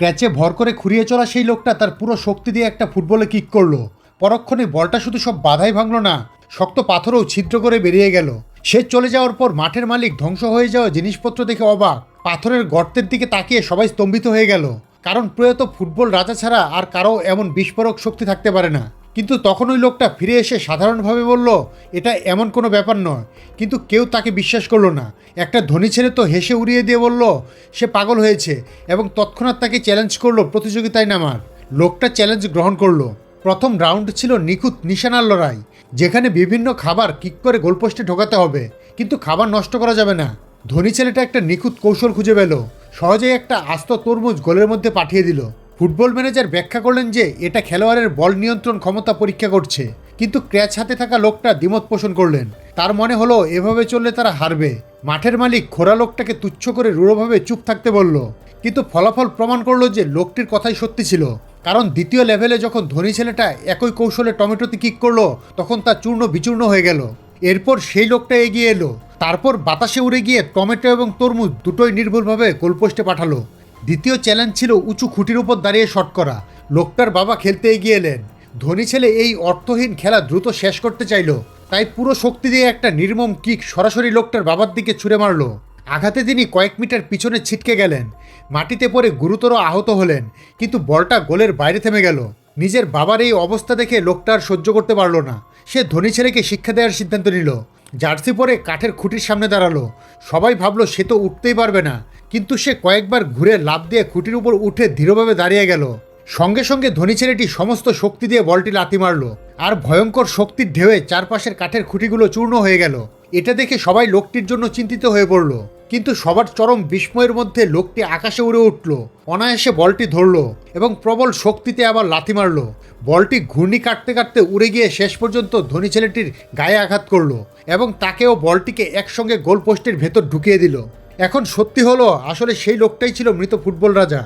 ক্যাচে ভর করে খুঁড়িয়ে চলা সেই লোকটা তার পুরো শক্তি দিয়ে একটা ফুটবলে কিক করল। পরক্ষণে বলটা শুধু সব বাধাই ভাঙল না, শক্ত পাথরও ছিদ্র করে বেরিয়ে গেল। সে চলে যাওয়ার পর মাঠের মালিক ধ্বংস হয়ে যাওয়া জিনিসপত্র দেখে অবাক। পাথরের গর্তের দিকে তাকিয়ে সবাই স্তম্ভিত হয়ে গেল। কারণ প্রয়াত ফুটবল রাজা ছাড়া আর কারও এমন বিস্ফোরক শক্তি থাকতে পারে না। কিন্তু তখন ওই লোকটা ফিরে এসে সাধারণভাবে বলল, এটা এমন কোনো ব্যাপার নয়। কিন্তু কেউ তাকে বিশ্বাস করল না। একটা ধনী ছেলে তো হেসে উড়িয়ে দিয়ে বলল, সে পাগল হয়েছে। এবং তৎক্ষণাৎ তাকে চ্যালেঞ্জ করল প্রতিযোগিতায় নামার। লোকটা চ্যালেঞ্জ গ্রহণ করল। প্রথম রাউন্ড ছিল নিখুঁত নিশানার লড়াই, যেখানে বিভিন্ন খাবার কিক করে গোলপোস্টে ঢোকাতে হবে। কিন্তু খাবার নষ্ট করা যাবে না। ধনী ছেলেটা একটা নিখুঁত কৌশল খুঁজে পেল। সহজেই একটা আস্ত তরমুজ গোলের মধ্যে পাঠিয়ে দিল। ফুটবল ম্যানেজার ব্যাখ্যা করলেন যে, এটা খেলোয়াড়ের বল নিয়ন্ত্রণ ক্ষমতা পরীক্ষা করছে। কিন্তু ক্র্যাচ হাতে থাকা লোকটা দ্বিমত পোষণ করলেন। তার মনে হলো, এভাবে চললে তারা হারবে। মাঠের মালিক খোরা লোকটাকে তুচ্ছ করে রূঢ়ভাবে চুপ থাকতে বলল। কিন্তু ফলাফল প্রমাণ করল যে, লোকটির কথাই সত্যি ছিল। কারণ দ্বিতীয় লেভেলে যখন ধনী ছেলেটা একই কৌশলে টমেটোতে কিক করল, তখন তা চূর্ণ বিচূর্ণ হয়ে গেল। এরপর সেই লোকটা এগিয়ে এলো। তারপর বাতাসে উড়ে গিয়ে টমেটো এবং তরমুজ দুটোই নির্ভুলভাবে গোলপোস্টে পাঠালো। দ্বিতীয় চ্যালেঞ্জ ছিল উঁচু খুঁটির উপর দাঁড়িয়ে শট করা। লোকটার বাবা খেলতে এগিয়ে এলেন। ধনী ছেলে এই অর্থহীন খেলা দ্রুত শেষ করতে চাইলো। তাই পুরো শক্তি দিয়ে একটা নির্মম কিক সরাসরি লোকটার বাবার দিকে ছুঁড়ে মারলো। আঘাতে তিনি কয়েক মিটার পিছনে ছিটকে গেলেন। মাটিতে পড়ে গুরুতর আহত হলেন, কিন্তু বলটা গোলের বাইরে থেমে গেল। নিজের বাবার এই অবস্থা দেখে লোকটা আর সহ্য করতে পারল না। সে ধনী ছেলেকে শিক্ষা দেওয়ার সিদ্ধান্ত নিল। জার্সি পরে কাঠের খুঁটির সামনে দাঁড়াল। সবাই ভাবলো সে তো উঠতেই পারবে না। কিন্তু সে কয়েকবার ঘুরে লাভ দিয়ে খুঁটির উপর উঠে দৃঢ়ভাবে দাঁড়িয়ে গেল। সঙ্গে সঙ্গে ধনী ছেলেটি সমস্ত শক্তি দিয়ে বলটি লাতি মারল। আর ভয়ঙ্কর শক্তির ঢেউয়ে চারপাশের কাঠের খুঁটিগুলো চূর্ণ হয়ে গেল। এটা দেখে সবাই লোকটির জন্য চিন্তিত হয়ে পড়ল। কিন্তু সবার চরম বিস্ময়ের মধ্যে লোকটি আকাশে উড়ে উঠল, অনায়াসে বলটি ধরল এবং প্রবল শক্তিতে আবার লাথি মারল। বলটি ঘূর্ণি কাটতে কাটতে উড়ে গিয়ে শেষ পর্যন্ত ধনী ছেলেটির গায়ে আঘাত করল এবং তাকেও বলটিকে একসঙ্গে গোল পোস্টের ভেতর ঢুকিয়ে দিল। এখন সত্যি হলো, আসলে সেই লোকটাই ছিল মৃত ফুটবল রাজা।